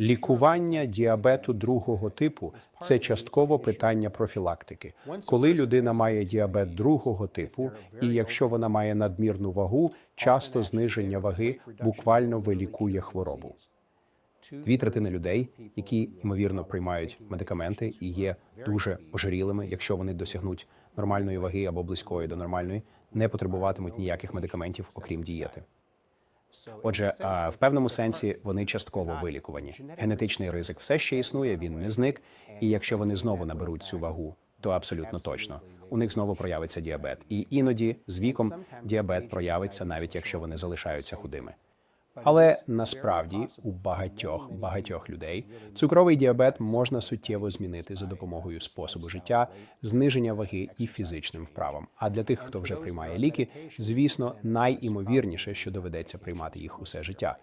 Лікування діабету другого типу це частково питання профілактики. Коли людина має діабет другого типу, і якщо вона має надмірну вагу, часто зниження ваги буквально вилікує хворобу. Дві третини людей, які ймовірно приймають медикаменти і є дуже ожирілими, якщо вони досягнуть нормальної ваги або близької до нормальної, не потребуватимуть ніяких медикаментів, окрім дієти. Отже, в певному сенсі вони частково вилікувані. Генетичний ризик все ще існує, він не зник. І якщо вони знову наберуть цю вагу, то абсолютно точно у них знову проявиться діабет. І іноді з віком діабет проявиться, навіть якщо вони залишаються худими. Але насправді у багатьох багатьох людей цукровий діабет можна суттєво змінити за допомогою способу життя, зниження ваги і фізичним вправам. А для тих, хто вже приймає ліки, звісно, найімовірніше, що доведеться приймати їх усе життя.